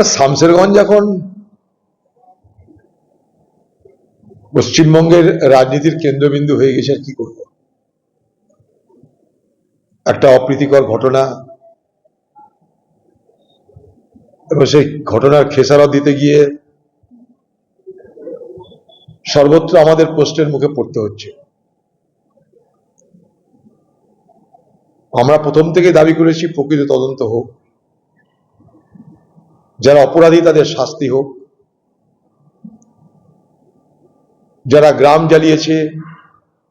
শামসেরগঞ্জ এখন পশ্চিমবঙ্গের রাজনীতির কেন্দ্রবিন্দু হয়ে গেছে কি করব? একটা অপ্রীতিকর ঘটনা। এবং সেই ঘটনার খেসারত দিতে গিয়ে সর্বত্র আমাদের পোস্টের মুখে পড়তে হচ্ছে। আমরা প্রথম থেকে দাবি করেছি, প্রকৃত তদন্ত হোক। যারা অপরাধী তাদের শাস্তি হোক। যারা গ্রাম জ্বালিয়েছে,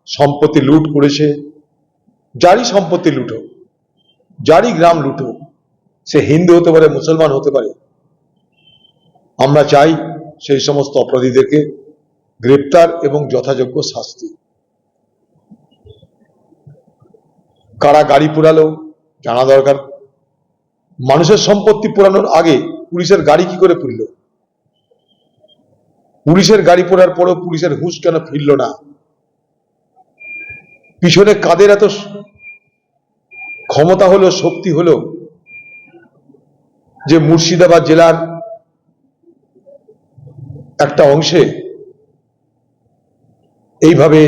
সম্পত্তি লুট করেছে, যারই সম্পত্তি লুট হোক, যারই গ্রাম লুট হোক, সে হিন্দু হতে পারে, মুসলমান হতে পারে, আমরা চাই সেই সমস্ত অপরাধীদেরকে গ্রেপ্তার এবং যথাযোগ্য শাস্তি। কারা গাড়ি পোড়ালো জানা দরকার। মানুষের সম্পত্তি পোড়ানোর আগে পুলিশের গাড়ি কি করে পুড়ল? পুলিশের গাড়ি পোড়ার পরও পুলিশের হুঁশ কেন ফিরল না? পিছনে কাদের এত ক্ষমতা হলো, শক্তি হলো? যে মুর্শিদাবাদ জেলার একটা অংশে এইভাবে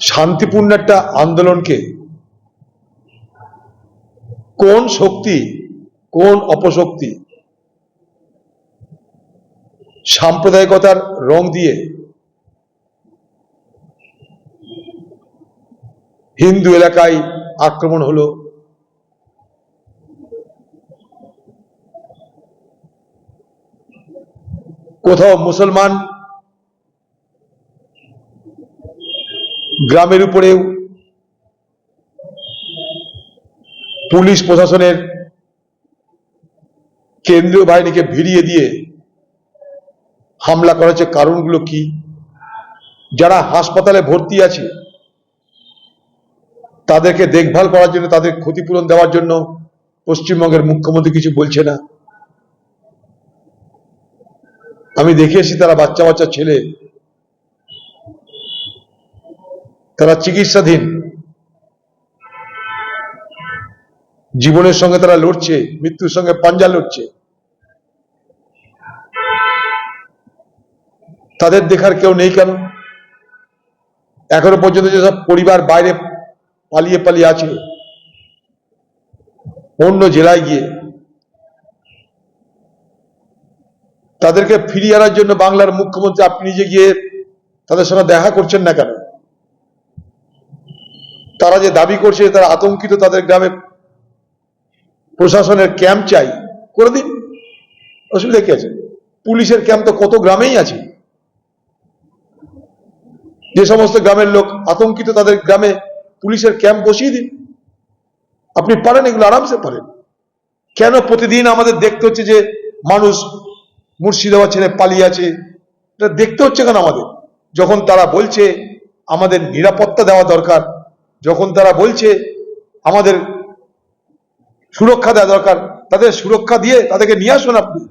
শান্তিপূর্ণ একটা আন্দোলনকে কোন শক্তি, কোন অপশক্তি? সাম্প্রদায়িকতার রং দিয়ে। হিন্দু এলাকায় আক্রমণ হলো। কোথাও মুসলমান গ্রামের উপরেও পুলিশ প্রশাসনের কেন্দ্রীয় বাহিনীকে ভিড়িয়ে দিয়ে হামলা করেছে কারণগুলো কি? যারা হাসপাতালে ভর্তি আছে, তাদেরকে দেখভাল করার জন্য, তাদের ক্ষতিপূরণ দেওয়ার জন্য পশ্চিমবঙ্গের মুখ্যমন্ত্রী কিছু বলছে না। আমি দেখিয়েছি তারা বাচ্চা বাচ্চা ছেলে। তারা চিকিৎসাধীন। জীবনের সঙ্গে তারা লড়ছে, মৃত্যুর সঙ্গে পাঞ্জা লড়ছে। তাদের দেখার কেউ নেই কেন? এখনও পর্যন্ত যেসব পরিবার বাইরে পালিয়ে পালিয়ে আছে, অন্য জেলায় গিয়ে, তাদেরকে ফিরিয়ে আনার জন্য বাংলার মুখ্যমন্ত্রী, আপনি নিজে গিয়ে তাদের সঙ্গে দেখা করছেন না কেন? তারা যে দাবি করছে, তারা আতঙ্কিত তাদের গ্রামে প্রশাসনের ক্যাম্প চাই, করে দিন। অসুবিধা কি আছে? পুলিশের ক্যাম্প তো কত গ্রামেই আছে। যে সমস্ত গ্রামের লোক আতঙ্কিত, তাদের গ্রামে পুলিশের ক্যাম্প বসিয়ে দিন। আপনি পারেন, এগুলো আরামসে পারেন। কেন প্রতিদিন আমাদের দেখতে হচ্ছে যে মানুষ মুর্শিদাবাদ ছেড়ে পালিয়ে আছে? এটা দেখতে হচ্ছে কেন আমাদের? যখন তারা বলছে আমাদের নিরাপত্তা দেওয়া দরকার, যখন তারা বলছে আমাদের সুরক্ষা দেওয়া দরকার। তাদের সুরক্ষা দিয়ে তাদেরকে নিয়ে আসুন আপনি।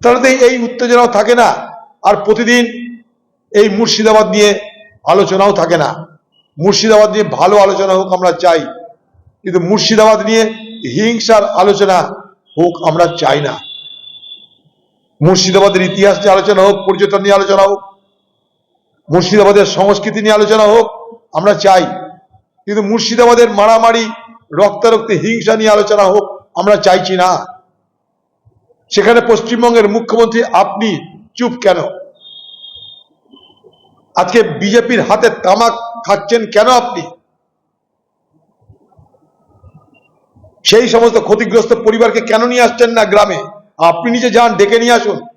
তাহলে তো এই উত্তেজনাও থাকে না, আর প্রতিদিন এই মুর্শিদাবাদ নিয়ে আলোচনাও থাকে না। মুর্শিদাবাদ নিয়ে ভালো আলোচনা হোক আমরা চাই, কিন্তু মুর্শিদাবাদ নিয়ে হিংসার আলোচনা হোক আমরা চাই না। মুর্শিদাবাদের ইতিহাস নিয়ে আলোচনা হোক, পর্যটন নিয়ে আলোচনা হোক, মুর্শিদাবাদের সংস্কৃতি নিয়ে আলোচনা হোক, আমরা চাই। কিন্তু মুর্শিদাবাদের মারামারি রক্তারক্তে, হিংসা নিয়ে আলোচনা হোক, আমরা চাইছি না। সেখানে পশ্চিমবঙ্গের মুখ্যমন্ত্রী, আপনি চুপ কেন? আজকে বিজেপির হাতে তামাক খাচ্ছেন কেন আপনি? সেই সমস্ত ক্ষতিগ্রস্ত পরিবারকে কেন নিয়ে আসছেন না গ্রামে? আপনি নিজে যান, ডেকে নিয়ে আসুন।